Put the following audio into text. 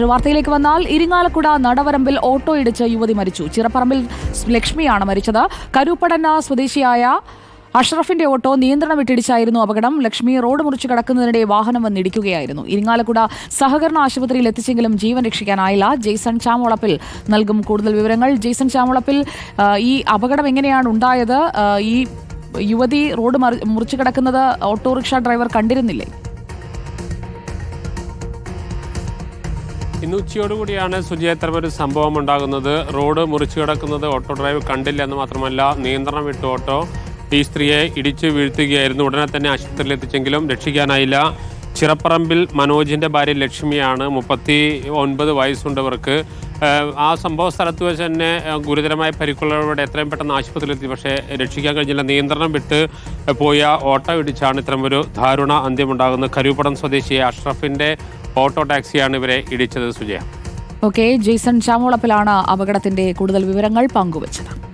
വാർത്തയിലേക്ക് വന്നാൽ ഇരിങ്ങാലക്കുട നടവരമ്പിൽ ഓട്ടോ ഇടിച്ച് യുവതി മരിച്ചു. ചിറപ്പറമ്പിൽ ലക്ഷ്മിയാണ് മരിച്ചത്. കരുപ്പടന സ്വദേശിയായ അഷ്റഫിന്റെ ഓട്ടോ നിയന്ത്രണം വിട്ടിടിച്ചായിരുന്നു അപകടം. ലക്ഷ്മി റോഡ് മുറിച്ച് കടക്കുന്നതിനിടെ വാഹനം വന്നിടിക്കുകയായിരുന്നു. ഇരിങ്ങാലക്കുട സഹകരണ ആശുപത്രിയിൽ എത്തിച്ചെങ്കിലും ജീവൻ രക്ഷിക്കാനായില്ല. ജെയ്സൺ ചാമുളപ്പിൽ നൽകും കൂടുതൽ വിവരങ്ങൾ. ജെയ്സൺ ചാമുളപ്പിൽ ഈ അപകടം എങ്ങനെയാണ് ഉണ്ടായത്? ഈ യുവതി റോഡ് മുറിച്ച് കിടക്കുന്നത് ഓട്ടോറിക്ഷ ഡ്രൈവർ കണ്ടിരുന്നില്ലേ? ഇന്ന് ഉച്ചയോടുകൂടിയാണ് സുജി ഒരു സംഭവം ഉണ്ടാകുന്നത്. റോഡ് മുറിച്ചു കിടക്കുന്നത് ഓട്ടോ ഡ്രൈവ് കണ്ടില്ല എന്ന് മാത്രമല്ല നിയന്ത്രണം വിട്ടു ഓട്ടോ. ഈ സ്ത്രീയെ ഇടിച്ചു വീഴ്ത്തുകയായിരുന്നു. ഉടനെ തന്നെ ആശുപത്രിയിൽ എത്തിച്ചെങ്കിലും രക്ഷിക്കാനായില്ല. ചിറപ്പറമ്പിൽ മനോജിന്റെ ഭാര്യ ലക്ഷ്മിയാണ്. മുപ്പത്തി ഒൻപത് വയസ്സുണ്ടവർക്ക് ആ സംഭവ സ്ഥലത്ത് വെച്ച് തന്നെ ഗുരുതരമായ പരിക്കുള്ളവരുടെ എത്രയും പെട്ടെന്ന് ആശുപത്രിയിൽ എത്തി. പക്ഷേ രക്ഷിക്കാൻ കഴിഞ്ഞില്ല. നിയന്ത്രണം വിട്ട് പോയ ഓട്ടോ ഇടിച്ചാണ് ഇത്തരമൊരു ദാരുണ അന്ത്യമുണ്ടാകുന്നത് കരുപടം സ്വദേശി അഷ്റഫിന്റെ ഓട്ടോ ടാക്സിയാണ് ഇവരെ ഇടിച്ചത് സുജയ. ഓക്കെ ജെയ്സൺ ചാമോളപ്പിലാണ് അപകടത്തിന്റെ കൂടുതൽ വിവരങ്ങൾ പങ്കുവച്ചത്.